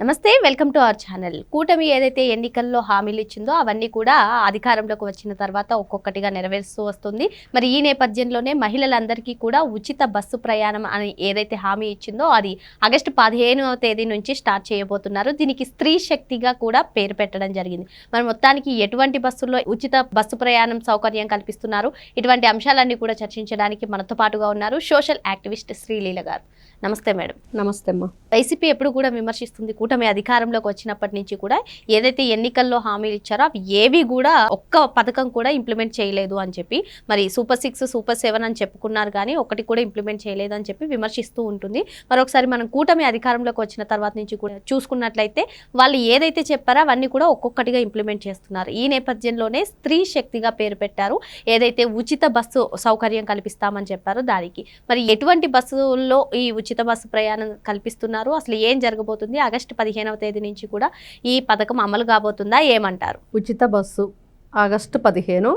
నమస్తే welcome to our channel. కూటమి ఏదైతే ఎన్నికల్లో హామీలు ఇచ్చిందో అవన్నీ కూడా అధికారంలోకి వచ్చిన తర్వాత ఒక్కొక్కటిగా నెరవేరుస్తూ వస్తుంది. మరి ఈ నేపథ్యంలోనే మహిళలందరికీ కూడా ఉచిత బస్సు ప్రయాణం అని ఏదైతే హామీ ఇచ్చిందో అది ఆగస్టు పదిహేనవ తేదీ నుంచి స్టార్ట్ చేయబోతున్నారు. దీనికి స్త్రీ శక్తిగా కూడా పేరు పెట్టడం జరిగింది. మరి మొత్తానికి ఎటువంటి బస్సుల్లో ఉచిత బస్సు ప్రయాణం సౌకర్యం కల్పిస్తున్నారు? ఇటువంటి అంశాలన్నీ కూడా చర్చించడానికి మనతో పాటుగా ఉన్నారు సోషల్ యాక్టివిస్ట్ శ్రీలీల గారు. నమస్తే మేడం. నమస్తే అమ్మా వైసీపీ ఎప్పుడు కూడా విమర్శిస్తుంది కూటమి అధికారంలోకి వచ్చినప్పటి నుంచి కూడా ఏదైతే ఎన్నికల్లో హామీలు ఇచ్చారో అవి ఏవి కూడా ఒక్క పథకం కూడా ఇంప్లిమెంట్ చేయలేదు అని చెప్పి మరి సూపర్ సిక్స్ సూపర్ సెవెన్ అని చెప్పుకున్నారు కానీ ఒకటి కూడా ఇంప్లిమెంట్ చేయలేదు అని చెప్పి విమర్శిస్తూ ఉంటుంది. మరొకసారి మనం కూటమి అధికారంలోకి వచ్చిన తర్వాత నుంచి కూడా చూసుకున్నట్లయితే వాళ్ళు ఏదైతే చెప్పారో అవన్నీ కూడా ఒక్కొక్కటిగా ఇంప్లిమెంట్ చేస్తున్నారు. ఈ నేపథ్యంలోనే స్త్రీ శక్తిగా పేరు పెట్టారు. ఏదైతే ఉచిత బస్సు సౌకర్యం కల్పిస్తామని చెప్పారో దానికి. మరి ఎటువంటి బస్సుల్లో ఈ ఉచిత ఉచిత బస్సు ప్రయాణం కల్పిస్తున్నారు. అసలు ఏం జరగబోతుంది? ఆగస్టు పదిహేనవ తేదీ నుంచి కూడా ఈ పథకం అమలు కాబోతుందా? ఏమంటారు? ఉచిత బస్సు ఆగస్టు పదిహేను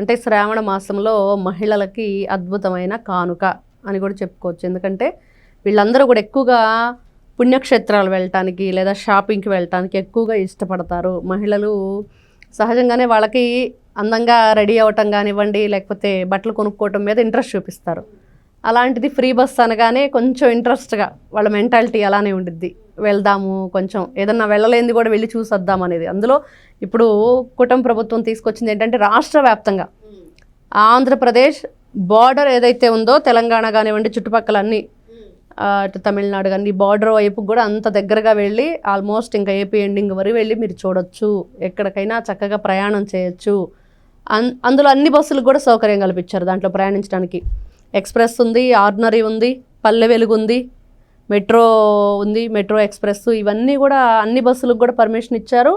అంటే శ్రావణ మాసంలో మహిళలకి అద్భుతమైన కానుక అని కూడా చెప్పుకోవచ్చు. ఎందుకంటే వీళ్ళందరూ కూడా ఎక్కువగా పుణ్యక్షేత్రాలు వెళ్ళటానికి లేదా షాపింగ్కి వెళ్ళటానికి ఎక్కువగా ఇష్టపడతారు. మహిళలు సహజంగానే వాళ్ళకి అందంగా రెడీ అవ్వటం కానివ్వండి లేకపోతే బట్టలు కొనుక్కోవటం మీద ఇంట్రెస్ట్ చూపిస్తారు. అలాంటిది ఫ్రీ బస్ అనగానే కొంచెం ఇంట్రెస్ట్గా వాళ్ళ మెంటాలిటీ అలానే ఉండిద్ది. వెళ్దాము కొంచెం ఏదన్నా వెళ్ళలేనిది కూడా వెళ్ళి చూసొద్దాం అనేది. అందులో ఇప్పుడు కుటుంబ ప్రభుత్వం తీసుకొచ్చింది ఏంటంటే రాష్ట్ర వ్యాప్తంగా ఆంధ్రప్రదేశ్ బార్డర్ ఏదైతే ఉందో తెలంగాణ కానివ్వండి చుట్టుపక్కల అన్ని అటు తమిళనాడు కానీ బార్డర్ వైపు కూడా అంత దగ్గరగా వెళ్ళి ఆల్మోస్ట్ ఇంకా ఏపీ ఎండింగ్ వరకు వెళ్ళి మీరు చూడొచ్చు. ఎక్కడికైనా చక్కగా ప్రయాణం చేయొచ్చు. అన్ అందులో అన్ని బస్సులకు కూడా సౌకర్యం కల్పించారు దాంట్లో ప్రయాణించడానికి. ఎక్స్ప్రెస్ ఉంది ఆర్డినరీ ఉంది పల్లె వెలుగు ఉంది మెట్రో ఉంది మెట్రో ఎక్స్ప్రెస్. ఇవన్నీ కూడా అన్ని బస్సులకు కూడా పర్మిషన్ ఇచ్చారు.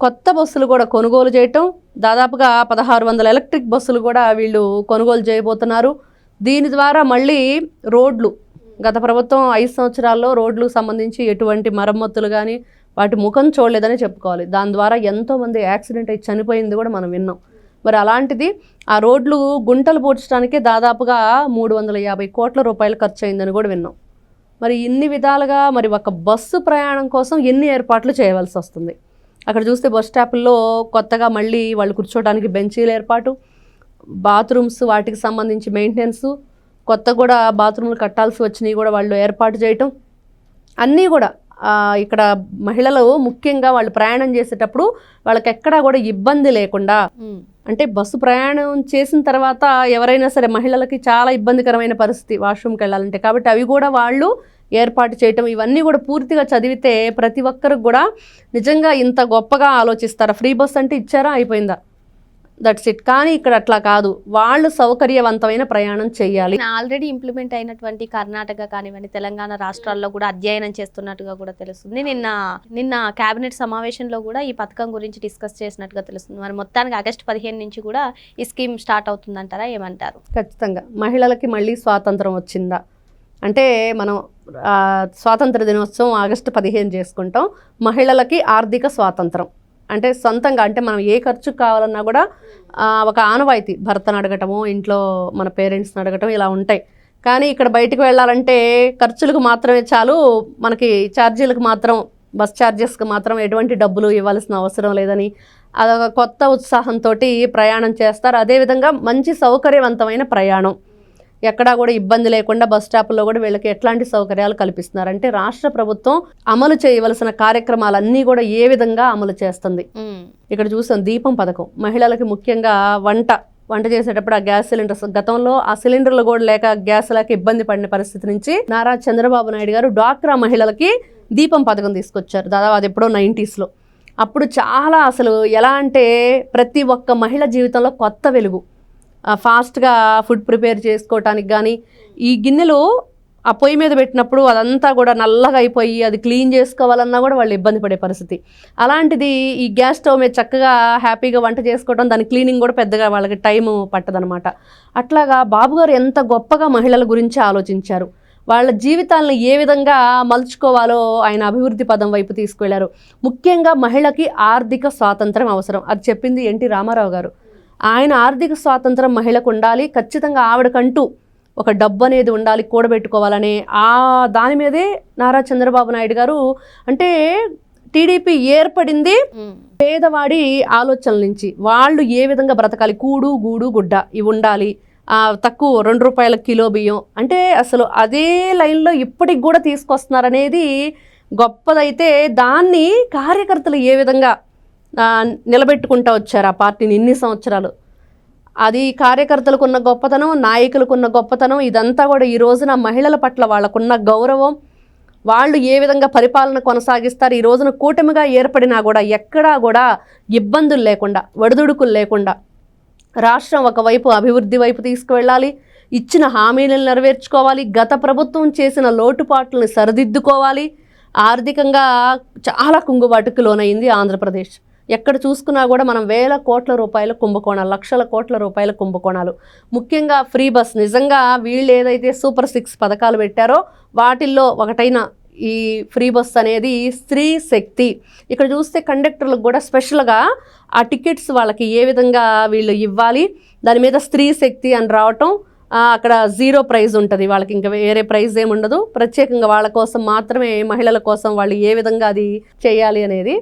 కొత్త బస్సులు కూడా కొనుగోలు చేయటం దాదాపుగా పదహారు వందల ఎలక్ట్రిక్ బస్సులు కూడా వీళ్ళు కొనుగోలు చేయబోతున్నారు. దీని ద్వారా మళ్ళీ రోడ్లు గత ప్రభుత్వం ఐదు సంవత్సరాల్లో రోడ్లకు సంబంధించి ఎటువంటి మరమ్మతులు కానీ వాటి ముఖం చూడలేదని చెప్పుకోవాలి. దాని ద్వారా ఎంతోమంది యాక్సిడెంట్ అయి చనిపోయింది కూడా మనం విన్నాం. మరి అలాంటిది ఆ రోడ్లు గుంటలు పూడ్చడానికే దాదాపుగా మూడు వందల యాభై కోట్ల రూపాయలు ఖర్చు అయిందని కూడా విన్నాం. మరి ఇన్ని విధాలుగా మరి ఒక బస్సు ప్రయాణం కోసం ఎన్ని ఏర్పాట్లు చేయవలసి వస్తుంది? అక్కడ చూస్తే బస్ స్టాప్లో కొత్తగా మళ్ళీ వాళ్ళు కూర్చోవడానికి బెంచీల ఏర్పాటు బాత్రూమ్స్ వాటికి సంబంధించి మెయింటెనెన్స్ కొత్త కూడా బాత్రూమ్లు కట్టాల్సి వచ్చినవి కూడా వాళ్ళు ఏర్పాటు చేయటం అన్నీ కూడా ఇక్కడ మహిళలు ముఖ్యంగా వాళ్ళు ప్రయాణం చేసేటప్పుడు వాళ్ళకి ఎక్కడా కూడా ఇబ్బంది లేకుండా అంటే బస్సు ప్రయాణం చేసిన తర్వాత ఎవరైనా సరే మహిళలకి చాలా ఇబ్బందికరమైన పరిస్థితి వాష్రూమ్కి వెళ్ళాలంటే. కాబట్టి అవి కూడా వాళ్ళు ఏర్పాటు చేయటం ఇవన్నీ కూడా పూర్తిగా చదివితే ప్రతి ఒక్కరికి కూడా నిజంగా ఇంత గొప్పగా ఆలోచిస్తారా? ఫ్రీ బస్ అంటే ఇచ్చారా? అయిపోయిందా? దట్స్ ఇట్ కానీ ఇక్కడ అట్లా కాదు. వాళ్ళు సౌకర్యవంతమైన ప్రయాణం చేయాలి. ఆల్రెడీ ఇంప్లిమెంట్ అయినటువంటి కర్ణాటక కానివ్వండి తెలంగాణ రాష్ట్రాల్లో కూడా అధ్యయనం చేస్తున్నట్టుగా కూడా తెలుస్తుంది. నిన్న నిన్న కేబినెట్ సమావేశంలో కూడా ఈ పథకం గురించి డిస్కస్ చేసినట్టుగా తెలుస్తుంది. మరి మొత్తానికి ఆగస్టు పదిహేను నుంచి కూడా ఈ స్కీమ్ స్టార్ట్ అవుతుందంటారా ఏమంటారు? ఖచ్చితంగా. మహిళలకి మళ్ళీ స్వాతంత్రం వచ్చిందా? అంటే మనం స్వాతంత్ర దినోత్సవం ఆగస్టు పదిహేను చేసుకుంటాం. మహిళలకి ఆర్థిక స్వాతంత్రం. అంటే సొంతంగా అంటే మనం ఏ ఖర్చు కావాలన్నా కూడా ఒక ఆనవాయితీ. భర్తను అడగటము ఇంట్లో మన పేరెంట్స్ని అడగటం ఇలా ఉంటాయి. కానీ ఇక్కడ బయటకు వెళ్ళాలంటే ఖర్చులకు మాత్రమే చాలు. మనకి ఛార్జీలకు మాత్రం బస్ ఛార్జెస్కి మాత్రం ఎటువంటి డబ్బులు ఇవ్వాల్సిన అవసరం లేదని అదొక కొత్త ఉత్సాహంతో ప్రయాణం చేస్తారు. అదేవిధంగా మంచి సౌకర్యవంతమైన ప్రయాణం. ఎక్కడా కూడా ఇబ్బంది లేకుండా బస్ స్టాపుల్లో కూడా వీళ్ళకి ఎట్లాంటి సౌకర్యాలు కల్పిస్తున్నారు? అంటే రాష్ట్ర ప్రభుత్వం అమలు చేయవలసిన కార్యక్రమాలన్నీ కూడా ఏ విధంగా అమలు చేస్తుంది? ఇక్కడ చూసాం దీపం పథకం. మహిళలకి ముఖ్యంగా వంట వంట చేసేటప్పుడు ఆ గ్యాస్ సిలిండర్స్ గతంలో ఆ సిలిండర్లు కూడా లేక గ్యాస్ లేక ఇబ్బంది పడిన పరిస్థితి నుంచి నారా చంద్రబాబు నాయుడు గారు డ్వాక్రా మహిళలకి దీపం పథకం తీసుకొచ్చారు. దాదాపు అది ఎప్పుడో 90s లో అప్పుడు చాలా అసలు ఎలా అంటే ప్రతి ఒక్క మహిళ జీవితంలో కొత్త వెలుగు. ఫాస్ట్గా ఫుడ్ ప్రిపేర్ చేసుకోవటానికి కానీ ఈ గిన్నెలు ఆ పొయ్యి మీద పెట్టినప్పుడు అదంతా కూడా నల్లగా అయిపోయి అది క్లీన్ చేసుకోవాలన్నా కూడా వాళ్ళు ఇబ్బంది పడే పరిస్థితి. అలాంటిది ఈ గ్యాస్ స్టవ్ మీద చక్కగా హ్యాపీగా వంట చేసుకోవడం దాని క్లీనింగ్ కూడా పెద్దగా వాళ్ళకి టైం పట్టదనమాట. అట్లాగా బాబుగారు ఎంత గొప్పగా మహిళల గురించి ఆలోచించారు. వాళ్ళ జీవితాలను ఏ విధంగా మలుచుకోవాలో ఆయన అభివృద్ధి పదం వైపు తీసుకెళ్ళారు. ముఖ్యంగా మహిళకి ఆర్థిక స్వాతంత్రం అవసరం. అది చెప్పింది ఎన్టీ రామారావు గారు. ఆయన ఆర్థిక స్వాతంత్రం మహిళకు ఉండాలి ఖచ్చితంగా ఆవిడకంటూ ఒక డబ్బు అనేది ఉండాలి కూడబెట్టుకోవాలనే ఆ దాని మీదే నారా చంద్రబాబు నాయుడు గారు అంటే టీడీపీ ఏర్పడింది. పేదవాడి ఆలోచనల నుంచి. వాళ్ళు ఏ విధంగా బ్రతకాలి? కూడు గూడు గుడ్డ ఇవి ఉండాలి. తక్కువ రెండు రూపాయల కిలో బియ్యం. అంటే అసలు అదే లైన్లో ఇప్పటికి కూడా తీసుకొస్తున్నారనేది గొప్పదైతే దాన్ని కార్యకర్తలు ఏ విధంగా నిలబెట్టుకుంటూ వచ్చారు ఆ పార్టీని ఇన్ని సంవత్సరాలు. అది కార్యకర్తలకు ఉన్న గొప్పతనం నాయకులకు ఉన్న గొప్పతనం ఇదంతా కూడా ఈ రోజున మహిళల పట్ల వాళ్ళకున్న గౌరవం. వాళ్ళు ఏ విధంగా పరిపాలన కొనసాగిస్తారు ఈ రోజున కూటమిగా ఏర్పడినా కూడా ఎక్కడా కూడా ఇబ్బందులు లేకుండా ఒడిదుడుకులు లేకుండా రాష్ట్రం ఒకవైపు అభివృద్ధి వైపు తీసుకువెళ్ళాలి. ఇచ్చిన హామీలను నెరవేర్చుకోవాలి. గత ప్రభుత్వం చేసిన లోటుపాట్లను సరిదిద్దుకోవాలి. ఆర్థికంగా చాలా కుంగుబాటుకు లోనైంది ఆంధ్రప్రదేశ్. ఎక్కడ చూసుకున్నా కూడా మనం వేల కోట్ల రూపాయల కుంభకోణాలు లక్షల కోట్ల రూపాయల కుంభకోణాలు. ముఖ్యంగా ఫ్రీ బస్ నిజంగా వీళ్ళు ఏదైతే సూపర్ సిక్స్ పథకాలు పెట్టారో వాటిల్లో ఒకటైన ఈ ఫ్రీ బస్ అనేది స్త్రీ శక్తి. ఇక్కడ చూస్తే కండక్టర్లకు కూడా స్పెషల్గా ఆ టికెట్స్ వాళ్ళకి ఏ విధంగా వీళ్ళు ఇవ్వాలి దాని మీద స్త్రీ శక్తి అని రావటం అక్కడ జీరో ప్రైజ్ ఉంటుంది. వాళ్ళకి ఇంకా వేరే ప్రైజ్ ఏమి ఉండదు ప్రత్యేకంగా వాళ్ళ కోసం మాత్రమే మహిళల కోసం వాళ్ళు ఏ విధంగా అది చేయాలి అనేది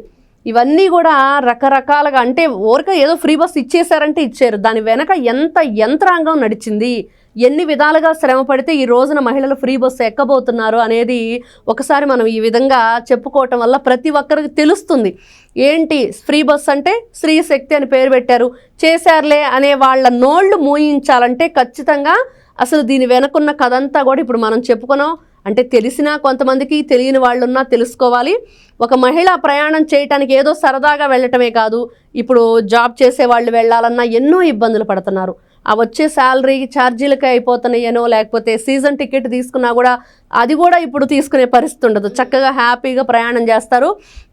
ఇవన్నీ కూడా రకరకాలుగా అంటే ఊరిక ఏదో ఫ్రీ బస్ ఇచ్చేశారంటే ఇచ్చారు. దాని వెనక ఎంత యంత్రాంగం నడిచింది ఎన్ని విధాలుగా శ్రమ పడితే ఈ రోజున మహిళలు ఫ్రీ బస్సు ఎక్కబోతున్నారు అనేది ఒకసారి మనం ఈ విధంగా చెప్పుకోవటం వల్ల ప్రతి ఒక్కరికి తెలుస్తుంది. ఏంటి ఫ్రీ బస్ అంటే స్త్రీ శక్తి అని పేరు పెట్టారు. చేశారులే అనే వాళ్ళ నోళ్ళు మూయించాలంటే ఖచ్చితంగా అసలు దీని వెనకున్న కథ అంతా కూడా ఇప్పుడు మనం చెప్పుకున్నాం. అంటే తెలిసినా కొంతమందికి తెలియని వాళ్ళున్నా తెలుసుకోవాలి. ఒక మహిళ ప్రయాణం చేయటానికి ఏదో సరదాగా వెళ్ళటమే కాదు. ఇప్పుడు జాబ్ చేసే వాళ్ళు వెళ్ళాలన్నా ఎన్నో ఇబ్బందులు పడుతున్నారు. ఆ వచ్చే శాలరీ ఛార్జీలకి అయిపోతున్నాయనో లేకపోతే సీజన్ టికెట్ తీసుకున్నా కూడా అది కూడా ఇప్పుడు తీసుకునే పరిస్థితి ఉండదు. చక్కగా హ్యాపీగా ప్రయాణం చేస్తారు.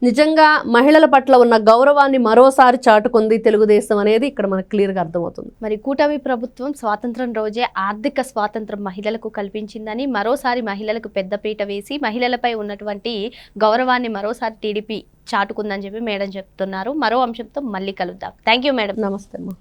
నిజంగా మహిళల పట్ల ఉన్న గౌరవాన్ని మరోసారి చాటుకుంది తెలుగుదేశం అనేది ఇక్కడ మనకు క్లియర్గా అర్థమవుతుంది. మరి కూటమి ప్రభుత్వం స్వాతంత్రం రోజే ఆర్థిక స్వాతంత్రం మహిళలకు కల్పించిందని మరోసారి మహిళలకు పెద్దపీట వేసి మహిళలపై ఉన్నటువంటి గౌరవాన్ని మరోసారి టీడీపీ చాటుకుందని చెప్పి మేడం చెప్తున్నారు. మరో అంశంతో మళ్ళీ కలుద్దాం. థ్యాంక్ యూ మేడం నమస్తే అమ్మా.